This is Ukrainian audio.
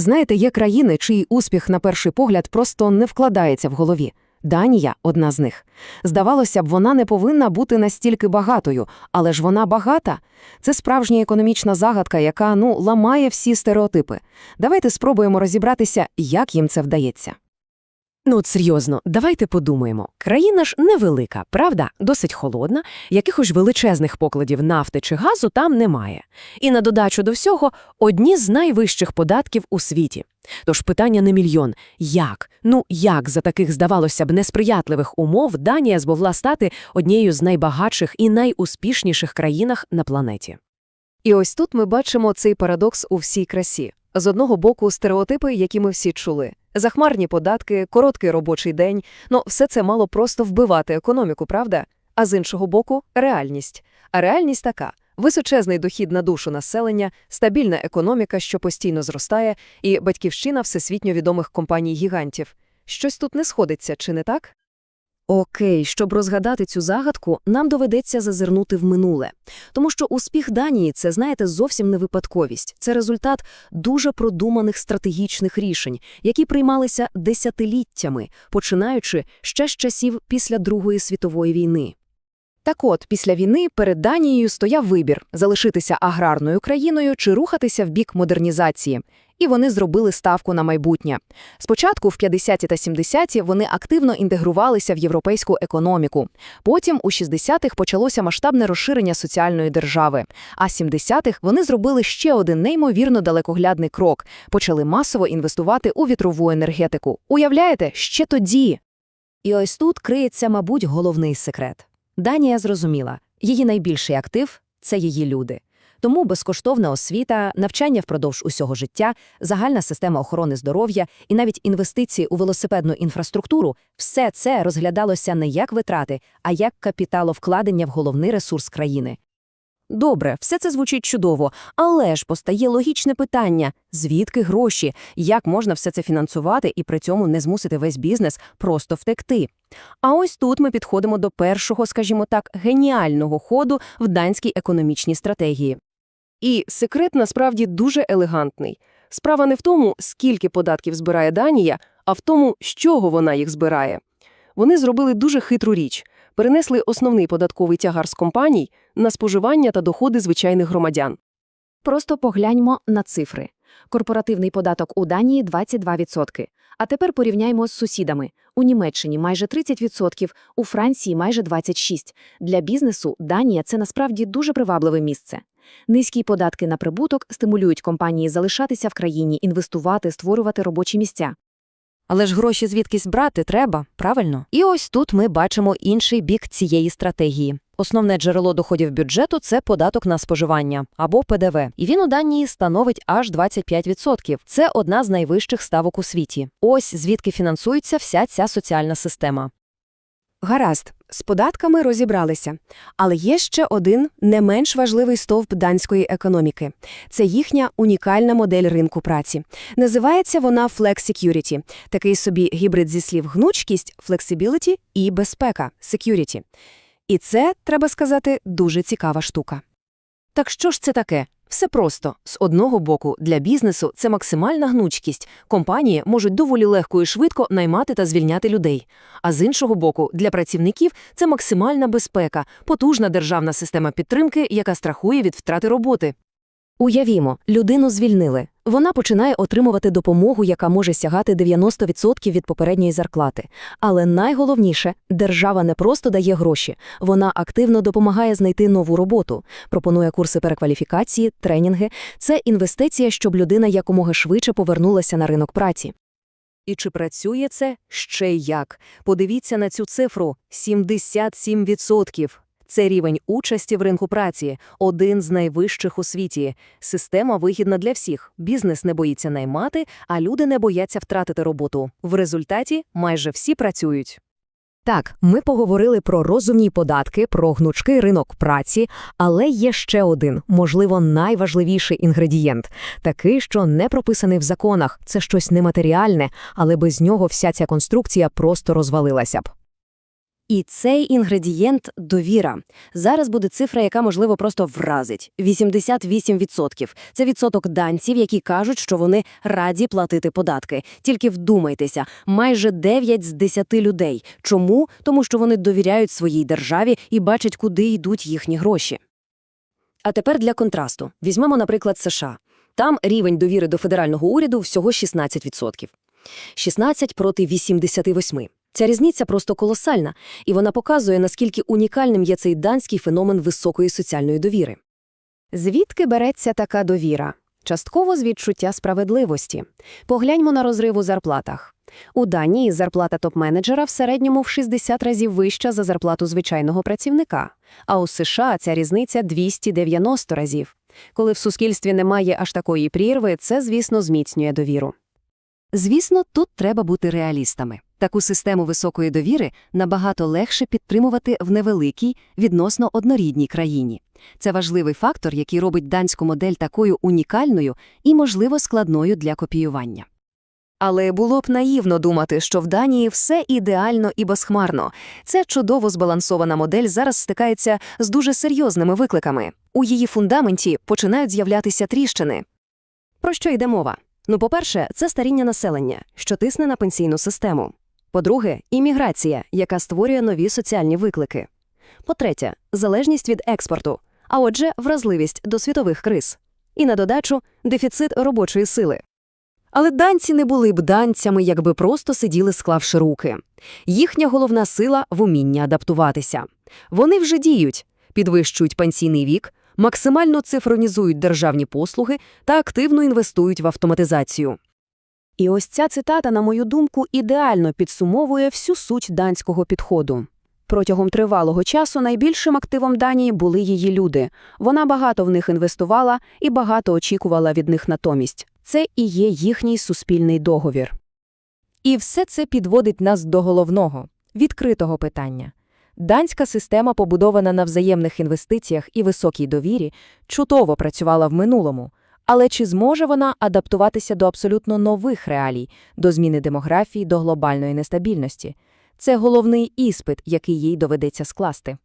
Знаєте, є країни, чий успіх на перший погляд просто не вкладається в голові. Данія – одна з них. Здавалося б, вона не повинна бути настільки багатою, але ж вона багата. Це справжня економічна загадка, яка, ну, ламає всі стереотипи. Давайте спробуємо розібратися, як їм це вдається. Ну, от серйозно, давайте подумаємо. Країна ж невелика, правда? Досить холодна, якихось величезних покладів нафти чи газу там немає. І на додачу до всього одні з найвищих податків у світі. Тож питання не мільйон. Як? Ну, як за таких, здавалося б, несприятливих умов Данія змогла стати однією з найбагатших і найуспішніших країнах на планеті? І ось тут ми бачимо цей парадокс у всій красі. З одного боку, стереотипи, які ми всі чули. Захмарні податки, короткий робочий день – ну, все це мало просто вбивати економіку, правда? А з іншого боку – реальність. А реальність така – височезний дохід на душу населення, стабільна економіка, що постійно зростає, і батьківщина всесвітньо відомих компаній-гігантів. Щось тут не сходиться, чи не так? Окей, щоб розгадати цю загадку, нам доведеться зазирнути в минуле. Тому що успіх Данії – це, знаєте, зовсім не випадковість. Це результат дуже продуманих стратегічних рішень, які приймалися десятиліттями, починаючи ще з часів після Другої світової війни. Так от, після війни перед Данією стояв вибір – залишитися аграрною країною чи рухатися в бік модернізації. І вони зробили ставку на майбутнє. Спочатку, в 50-ті та 70-ті, вони активно інтегрувалися в європейську економіку. Потім, у 60-х, почалося масштабне розширення соціальної держави. А 70-х вони зробили ще один неймовірно далекоглядний крок – почали масово інвестувати у вітрову енергетику. Уявляєте, ще тоді! І ось тут криється, мабуть, головний секрет. Данія зрозуміла, її найбільший актив – це її люди. Тому безкоштовна освіта, навчання впродовж усього життя, загальна система охорони здоров'я і навіть інвестиції у велосипедну інфраструктуру – все це розглядалося не як витрати, а як капіталовкладення в головний ресурс країни. Добре, все це звучить чудово, але ж постає логічне питання – звідки гроші, як можна все це фінансувати і при цьому не змусити весь бізнес просто втекти? А ось тут ми підходимо до першого, скажімо так, геніального ходу в данській економічній стратегії. І секрет насправді дуже елегантний. Справа не в тому, скільки податків збирає Данія, а в тому, з чого вона їх збирає. Вони зробили дуже хитру річ – перенесли основний податковий тягар з компаній на споживання та доходи звичайних громадян. Просто погляньмо на цифри. Корпоративний податок у Данії – 22%. А тепер порівняємо з сусідами. У Німеччині майже 30%, у Франції майже 26%. Для бізнесу Данія – це насправді дуже привабливе місце. Низькі податки на прибуток стимулюють компанії залишатися в країні, інвестувати, створювати робочі місця. Але ж гроші звідкись брати треба, правильно? І ось тут ми бачимо інший бік цієї стратегії. Основне джерело доходів бюджету – це податок на споживання або ПДВ. І він у Данії становить аж 25%. Це одна з найвищих ставок у світі. Ось звідки фінансується вся ця соціальна система. Гаразд, з податками розібралися. Але є ще один не менш важливий стовп данської економіки. Це їхня унікальна модель ринку праці. Називається вона Flex Security. Такий собі гібрид зі слів гнучкість, флексибіліті і безпека security. І це, треба сказати, дуже цікава штука. Так що ж це таке? Все просто. З одного боку, для бізнесу це максимальна гнучкість. Компанії можуть доволі легко і швидко наймати та звільняти людей. А з іншого боку, для працівників це максимальна безпека, потужна державна система підтримки, яка страхує від втрати роботи. Уявімо, людину звільнили. Вона починає отримувати допомогу, яка може сягати 90% від попередньої зарплати. Але найголовніше, держава не просто дає гроші, вона активно допомагає знайти нову роботу, пропонує курси перекваліфікації, тренінги. Це інвестиція, щоб людина якомога швидше повернулася на ринок праці. І чи працює це? Ще як. Подивіться на цю цифру – 77%. Це рівень участі в ринку праці, один з найвищих у світі. Система вигідна для всіх. Бізнес не боїться наймати, а люди не бояться втратити роботу. В результаті майже всі працюють. Так, ми поговорили про розумні податки, про гнучкий ринок праці, але є ще один, можливо, найважливіший інгредієнт, такий, що не прописаний в законах, це щось нематеріальне, але без нього вся ця конструкція просто розвалилася б. І цей інгредієнт – довіра. Зараз буде цифра, яка, можливо, просто вразить. 88%. Це відсоток данців, які кажуть, що вони раді платити податки. Тільки вдумайтеся, майже 9 з 10 людей. Чому? Тому що вони довіряють своїй державі і бачать, куди йдуть їхні гроші. А тепер для контрасту. Візьмемо, наприклад, США. Там рівень довіри до федерального уряду всього 16%. 16 проти 88. Ця різниця просто колосальна, і вона показує, наскільки унікальним є цей данський феномен високої соціальної довіри. Звідки береться така довіра? Частково з відчуття справедливості. Погляньмо на розрив у зарплатах. У Данії зарплата топ-менеджера в середньому в 60 разів вища за зарплату звичайного працівника, а у США ця різниця 290 разів. Коли в суспільстві немає аж такої прірви, це, звісно, зміцнює довіру. Звісно, тут треба бути реалістами. Таку систему високої довіри набагато легше підтримувати в невеликій, відносно однорідній країні. Це важливий фактор, який робить данську модель такою унікальною і, можливо, складною для копіювання. Але було б наївно думати, що в Данії все ідеально і безхмарно. Ця чудово збалансована модель зараз стикається з дуже серйозними викликами. У її фундаменті починають з'являтися тріщини. Про що йде мова? Ну, по-перше, це старіння населення, що тисне на пенсійну систему. По-друге, імміграція, яка створює нові соціальні виклики. По-третє, залежність від експорту, а отже, вразливість до світових криз. І на додачу дефіцит робочої сили. Але данці не були б данцями, якби просто сиділи, склавши руки. Їхня головна сила в умінні адаптуватися. Вони вже діють, підвищують пенсійний вік, максимально цифронізують державні послуги та активно інвестують в автоматизацію. І ось ця цитата, на мою думку, ідеально підсумовує всю суть данського підходу. Протягом тривалого часу найбільшим активом Данії були її люди. Вона багато в них інвестувала і багато очікувала від них натомість. Це і є їхній суспільний договір. І все це підводить нас до головного – відкритого питання. Данська система, побудована на взаємних інвестиціях і високій довірі, чудово працювала в минулому. Але чи зможе вона адаптуватися до абсолютно нових реалій, до зміни демографії, до глобальної нестабільності? Це головний іспит, який їй доведеться скласти.